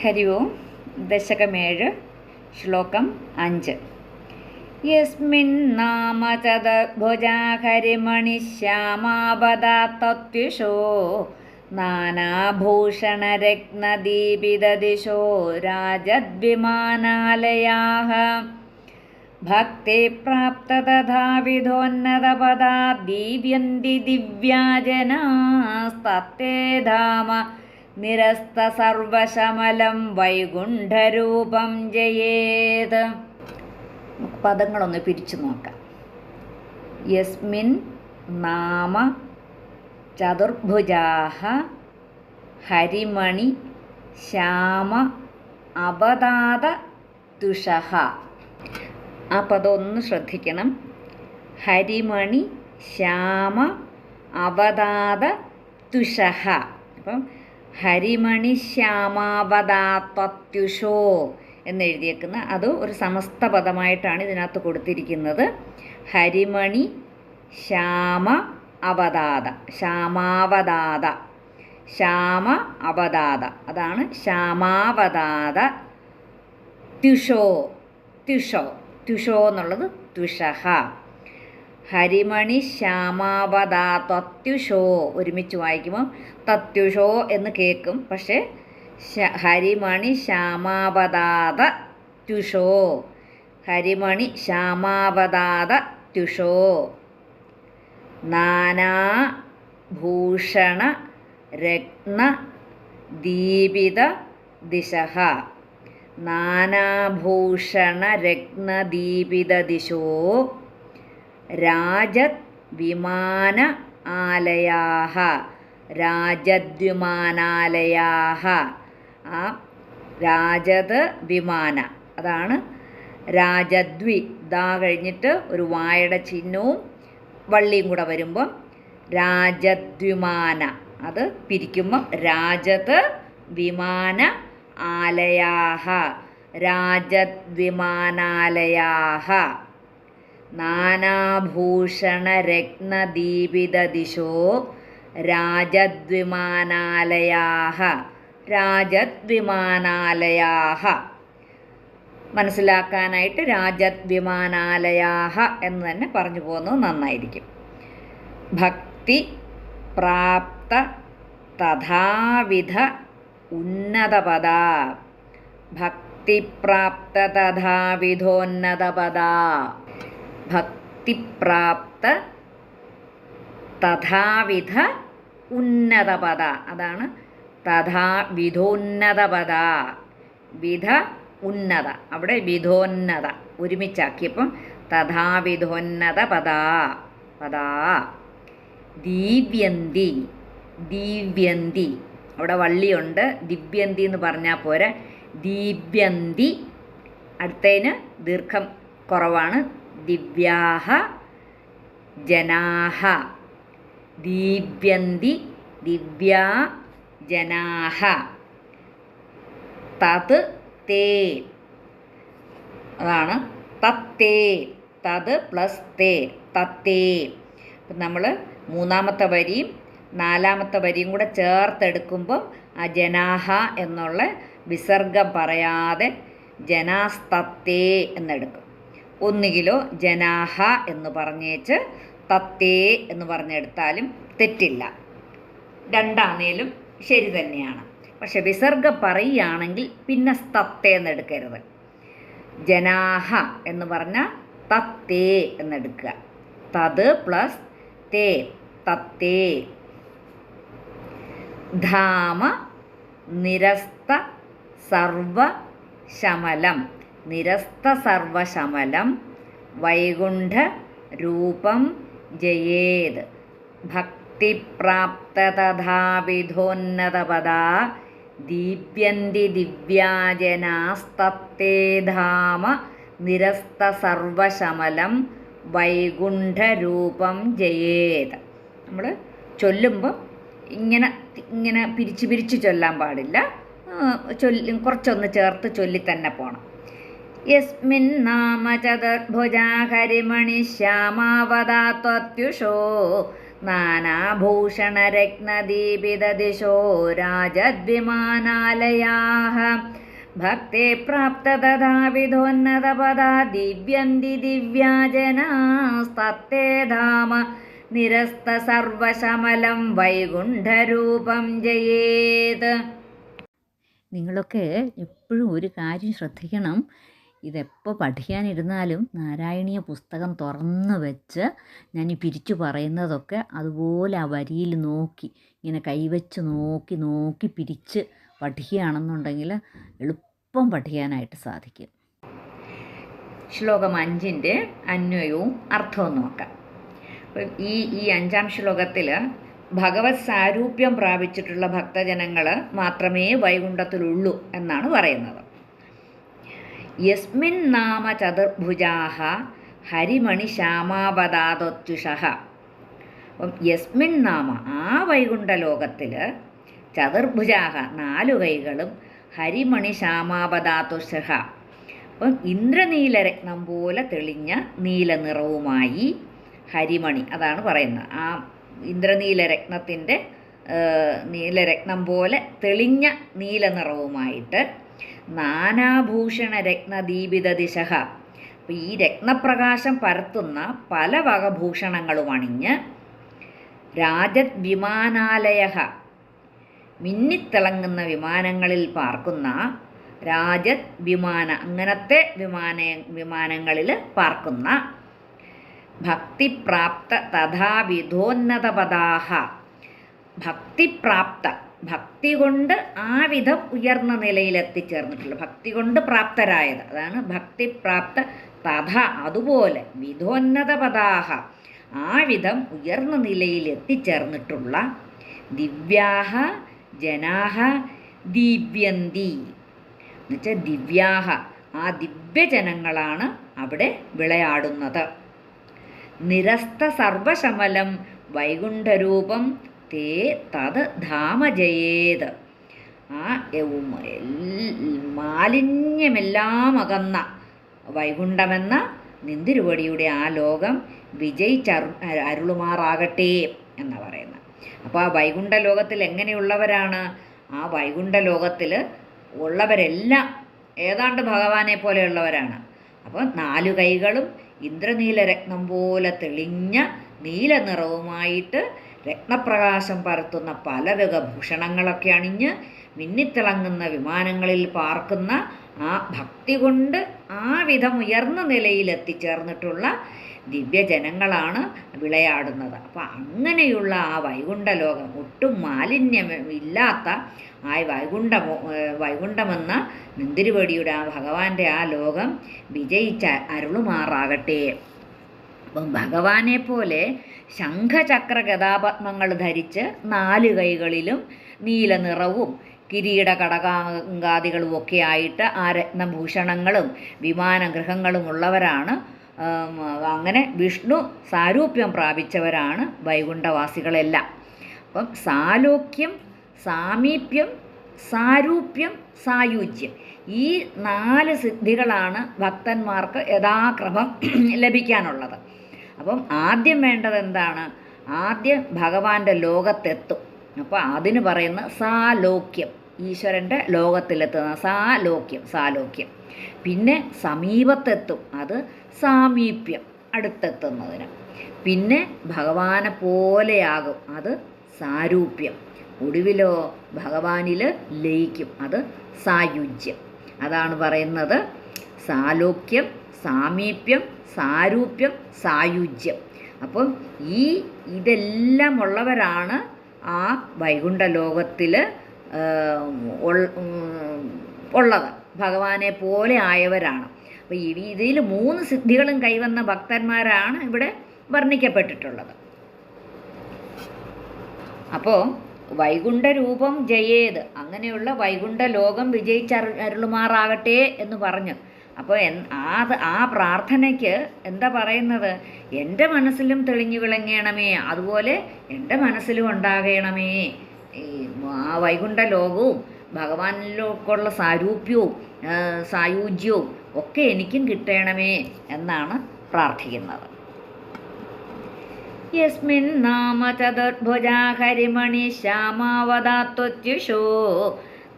ഹരി ഓം ദശകമേഴ് ശ്ലോകം അഞ്ച്. യസ്മിൻ നാമ ചതുർഭുജാ ഹരിമണിശ്യാമാവതാത്തത്യുഷോ നാനാഭൂഷണരത്നദീപിതദിശോ രാജദ്വിമാനാലയാः ഭക്തിപ്രാപ്തതഥാവിധോന്നതപദാ ദീവ്യന്തി ദിവ്യാജനാസ്തേ ധാമ നിരസ്തസർവശമലം വൈകുണ്ഠരൂപം ജയേത്. പദങ്ങളൊന്ന് പിരിച്ചു നോക്കാം. യസ്മിൻ നാമ ചതുർഭുജാഹ ഹരിമണി ശ്യാമ അവതാത തുഷഹ. ആ പദം ഒന്ന് ശ്രദ്ധിക്കണം. ഹരിമണി ശ്യാമ അവതാത തുഷഹ. അപ്പം ഹരിമണി ശ്യാമാവതാത്വത്യുഷോ എന്നെഴുതിയേക്കുന്ന അത് ഒരു സമസ്ത പദമായിട്ടാണ് ഇതിനകത്ത് കൊടുത്തിരിക്കുന്നത്. ഹരിമണി ശ്യാമ അവതാത ശ്യാമാവതാത ശ്യാമ അവതാത. അതാണ് ശ്യാമാവതാത ത്യുഷോ ത്യുഷോ ത്യുഷോ എന്നുള്ളത് ത്വിഷഹ. ഹരിമണി ശ്യാമാവതാ തത്യുഷോ ഒരുമിച്ച് വായിക്കുമ്പോൾ തത്യുഷോ എന്ന് കേൾക്കും. പക്ഷേ ഹരിമണി ശ്യാമാവതാത ത്യുഷോ ഹരിമണി ശ്യാമാവതാത ത്യുഷോ നാനാഭൂഷണ രത്ന ദീപിത ദിശഃ നാനാഭൂഷണ രത്നദീപിത ദിശോ. രാജത് വിമാന ആലയാഹ. രാജദ്വിമാനാലയാഹ. ആ രാജത് വിമാന അതാണ് രാജദ്വി. ദാ കഴിഞ്ഞിട്ട് ഒരു വായുടെ ചിഹ്നവും വള്ളിയും കൂടെ വരുമ്പം രാജദ്വിമാന. അത് പിരിക്കുമ്പം രാജത് വിമാന ആലയാഹ. രാജദ്വിമാനാലയാഹ. നാനാഭൂഷണരത്നദീപിതദിശോ രാജദ്വിമാനാലയാഹ രാജദ്വിമാനാലയാഹ. മനസ്സിലാക്കാനായിട്ട് രാജദ്വിമാനാലയാഹ എന്ന് തന്നെ പറഞ്ഞു പോകുന്നത് നന്നായിരിക്കും. ഭക്തി പ്രാപ്ത തഥാവിധ ഉന്നതപദ. ഭക്തിപ്രാപ്ത തഥാവിധോന്നതപദ. ഭക്തിപ്രാപ്ത തഥാവിധ ഉന്നതപദ. അതാണ് തഥാ വിധോന്നതപദ. വിധ ഉന്നത. അവിടെ വിധോന്നത ഒരുമിച്ചാക്കിയപ്പം തഥാവിധോന്നത പദാ പദാ. ദീവ്യന്തി. ദീവ്യന്തി. അവിടെ വള്ളിയുണ്ട്. ദിവ്യന്തി എന്ന് പറഞ്ഞാൽ പോരെ. ദീപ്യന്തി അടുത്തതിന് ദീർഘം കുറവാണ്. ദിവ്യാഹ ജനാഹ. ദീപ്യന്തി ദിവ്യാ ജനാഹ. തത് തേ. അതാണ് തത്തേ തത് പ്ലസ് തേ. തത്തേ നമ്മൾ മൂന്നാമത്തെ വരിയും നാലാമത്തെ വരിയും കൂടെ ചേർത്തെടുക്കുമ്പോൾ ആ ജനാഹ എന്നുള്ള വിസർഗം പറയാതെ ജനാസ്തത്തേ എന്നെടുക്കും. ഒന്നുകിലോ ജനാഹ എന്ന് പറഞ്ഞേച്ച് തത്തേ എന്ന് പറഞ്ഞെടുത്താലും തെറ്റില്ല. രണ്ടാണേലും ശരി തന്നെയാണ്. പക്ഷെ വിസർഗം പറയുകയാണെങ്കിൽ പിന്നെ തത്തേ എന്നെടുക്കരുത്. ജനാഹ എന്ന് പറഞ്ഞാൽ തത്തേ എന്നെടുക്കുക. തത് പ്ലസ് തേ തത്തേ. ധാമ നിരസ്ത സർവശമലം നിരസ്ത സർവശമലം വൈകുണ്ഠ രൂപം ജയേത്. ഭക്തിപ്രാപ്തതഥാവിധോന്നതപദാ ദീപ്യന്തി ദിവ്യാജനാസ്തത്തേ ധാമ നിരസ്ത സർവശമലം വൈകുണ്ഠരൂപം ജയേത്. നമ്മൾ ചൊല്ലുമ്പോൾ ഇങ്ങനെ ഇങ്ങനെ പിരിച്ച് പിരിച്ച് ചൊല്ലാൻ പാടില്ല. ചൊല്ലി കുറച്ചൊന്ന് ചേർത്ത് ചൊല്ലി തന്നെ പോകണം യസ്മിൻ നാമ ചതുർഭുജാ ഹരിമണി ശ്യാമാവതാത്വത്യുഷോ നാനാഭൂഷണരത്നദീപിതദിശോ രാജദ്വിമാനാലയാः ഭക്തി പ്രാപ്ത തഥാവിധോന്നതപദാ ദിവ്യന്തി ദിവ്യാജനാസ്തത്തേ ധാമ. നിരസ്ത സർവശമലം വൈകുണ്ഠരൂപം ജയേത്. നിങ്ങളൊക്കെ എപ്പോഴും ഒരു കാര്യം ശ്രദ്ധിക്കണം. ഇതെപ്പോൾ പഠിക്കാനിരുന്നാലും നാരായണീയ പുസ്തകം തുറന്ന് വെച്ച് ഞാൻ ഈ പിരിച്ചു പറയുന്നതൊക്കെ അതുപോലെ ആ വരിയിൽ നോക്കി ഇങ്ങനെ കൈവച്ച് നോക്കി നോക്കി പിരിച്ച് പഠിക്കുകയാണെന്നുണ്ടെങ്കിൽ എളുപ്പം പഠിക്കാനായിട്ട് സാധിക്കും. ശ്ലോകം അഞ്ചിന്റെ അന്വയവും അർത്ഥവും നോക്കാം. അപ്പം ഈ ഈ അഞ്ചാം ശ്ലോകത്തിൽ ഭഗവത് സാരൂപ്യം പ്രാപിച്ചിട്ടുള്ള ഭക്തജനങ്ങൾ മാത്രമേ വൈകുണ്ഠത്തിലുള്ളൂ എന്നാണ് പറയുന്നത്. യസ്മിൻ നാമ ചതുർഭുജാഹ ഹരിമണി ശ്യാമാവതാതൊത്യുഷ അപ്പം യസ്മിൻ നാമ ആ വൈകുണ്ഠ ലോകത്തിൽ ചതുർഭുജാഹ നാലു കൈകളും ഹരിമണി ശ്യാമാവതാതുഷ അപ്പം ഇന്ദ്രനീലരത്നം പോലെ തെളിഞ്ഞ നീലനിറവുമായി ഹരിമണി അതാണ് പറയുന്നത്. ആ ഇന്ദ്രനീലരത്നത്തിന്റെ നീലരത്നം പോലെ തെളിഞ്ഞ നീല നിറവുമായിട്ട് നാനാഭൂഷണ രത്നദീപിത ദിശ അപ്പോൾ ഈ രത്നപ്രകാശം പരത്തുന്ന പല വകഭൂഷണങ്ങളും അണിഞ്ഞ് രാജത് വിമാനാലയ മിന്നിത്തിളങ്ങുന്ന വിമാനങ്ങളിൽ പാർക്കുന്ന രാജത് വിമാന അങ്ങനത്തെ വിമാന വിമാനങ്ങളിൽ പാർക്കുന്ന ഭക്തിപ്രാപ്ത തഥാ വിധോന്നതപദാഹ ഭക്തിപ്രാപ്ത ഭക്തി കൊണ്ട് ആ വിധം ഉയർന്ന നിലയിൽ എത്തിച്ചേർന്നിട്ടുള്ള ഭക്തി കൊണ്ട് പ്രാപ്തരായത്. അതാണ് ഭക്തിപ്രാപ്ത തഥ അതുപോലെ വിധോന്നത പദാഹ. ആ വിധം ഉയർന്ന നിലയിൽ എത്തിച്ചേർന്നിട്ടുള്ള ദിവ്യാഹ ജനാഹ ദിവ്യന്തി. എന്നുവെച്ചാൽ ദിവ്യാഹ ആ ദിവ്യജനങ്ങളാണ് അവിടെ വിളയാടുന്നത്. നിരസ്ത സർവശമലം വൈകുണ്ഠരൂപം തേ തത് ധാമജയേത്. ആ മാലിന്യമെല്ലാം അകന്ന വൈകുണ്ഠമെന്ന നിന്തിരുവടിയുടെ ആ ലോകം വിജയിച്ചരു അരുളുമാറാകട്ടെ എന്ന് പറയുന്നത്. അപ്പോൾ ആ വൈകുണ്ഠ ലോകത്തിൽ എങ്ങനെയുള്ളവരാണ്? ആ വൈകുണ്ഠ ലോകത്തിൽ ഉള്ളവരെല്ലാം ഏതാണ്ട് ഭഗവാനെ പോലെയുള്ളവരാണ്. അപ്പോൾ നാലു കൈകളും ഇന്ദ്രനീല രത്നം പോലെ തെളിഞ്ഞ നീല നിറവുമായിട്ട് രത്നപ്രകാശം പരത്തുന്ന പലവിധ ഭൂഷണങ്ങളൊക്കെ അണിഞ്ഞ് മിന്നിത്തിളങ്ങുന്ന വിമാനങ്ങളിൽ പാർക്കുന്ന ആ ഭക്തി കൊണ്ട് ആ വിധം ഉയർന്ന നിലയിൽ എത്തിച്ചേർന്നിട്ടുള്ള ദിവ്യജനങ്ങളാണ് വിളയാടുന്നത്. അപ്പം അങ്ങനെയുള്ള ആ വൈകുണ്ഠലോകം ഒട്ടും മാലിന്യമില്ലാത്ത ആ വൈകുണ്ഠ വൈകുണ്ഠമെന്ന നിന്തിരുവടിയുടെ ആ ഭഗവാന്റെ ആ ലോകം വിജയിച്ച അരുളുമാറാകട്ടെ. അപ്പം ഭഗവാനെ പോലെ ശംഖചക്ര ഗതാപത്മങ്ങൾ ധരിച്ച് നാല് കൈകളിലും നീല നിറവും കിരീട കടകാങ്കാദികളും ഒക്കെ ആയിട്ട് ആ രത്നഭൂഷണങ്ങളും വിമാനഗൃഹങ്ങളും ഉള്ളവരാണ് അങ്ങനെ വിഷ്ണു സാരൂപ്യം പ്രാപിച്ചവരാണ് വൈകുണ്ഠവാസികളെല്ലാം. അപ്പം സാലോക്യം സാമീപ്യം സാരൂപ്യം സായുജ്യം ഈ നാല് സിദ്ധികളാണ് ഭക്തന്മാർക്ക് യഥാക്രമം ലഭിക്കാനുള്ളത്. അപ്പം ആദ്യം വേണ്ടത് എന്താണ്? ആദ്യം ഭഗവാന്റെ ലോകത്തെത്തും. അപ്പോൾ അതിന് പറയുന്ന സാലോക്യം. ഈശ്വരന്റെ ലോകത്തിലെത്തുന്ന സാലോക്യം സാലോക്യം. പിന്നെ സമീപത്തെത്തും. അത് സാമീപ്യം അടുത്തെത്തുന്നതിന്. പിന്നെ ഭഗവാനെ പോലെയാകും. അത് സാരൂപ്യം. ഒടുവിലോ ഭഗവാനിൽ ലയിക്കും. അത് സായുജ്യം. അതാണ് പറയുന്നത് സാലോക്യം സാമീപ്യം സാരൂപ്യം സായുജ്യം. അപ്പം ഈ ഇതെല്ലാം ഉള്ളവരാണ് ആ വൈകുണ്ഠ ലോകത്തിൽ ഉള്ളത്. ഭഗവാനെ പോലെ ആയവരാണ്. അപ്പോൾ ഇതിൽ മൂന്ന് സിദ്ധികളും കൈവന്ന ഭക്തന്മാരാണ് ഇവിടെ വർണിക്കപ്പെട്ടിട്ടുള്ളത്. അപ്പോൾ വൈകുണ്ഠരൂപം ജയേത്. അങ്ങനെയുള്ള വൈകുണ്ഠ ലോകം വിജയിച്ചരു അരുളുമാറാകട്ടെ എന്ന് പറഞ്ഞു അപ്പോൾ ആ ആ പ്രാർത്ഥനയ്ക്ക് എന്താ പറയുന്നത്? എന്റെ മനസ്സിലും തെളിഞ്ഞു വിളങ്ങണമേ. അതുപോലെ എന്റെ മനസ്സിലും ഉണ്ടാകണമേ. ഈ ആ വൈകുണ്ഠ ലോകവും ഭഗവാനിലേക്കുള്ള സാരൂപ്യവും സായുജ്യവും ഒക്കെ എനിക്കും കിട്ടണമേ എന്നാണ് പ്രാർത്ഥിക്കുന്നത്. യസ്മിൻ നാമ ചതുർഭുജാ ഹരിമണി ശ്യാമാവതാത്വത്യുഷോ.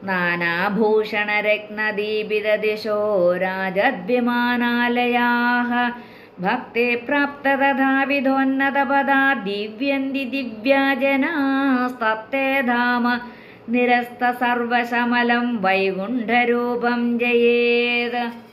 നാനാഭൂഷണരത്നദീപിതദിശോ രാജദ്വിമാനാലയാः ഭക്തി പ്രാപ്ത തഥാവിധോന്നതപദാ ദിവ്യന്തി ദിവ്യാജനാസ്തത്തെ ധാമ. നിരസ്ത സർവശമലം വൈകുണ്ഠരൂപം ജയേത്.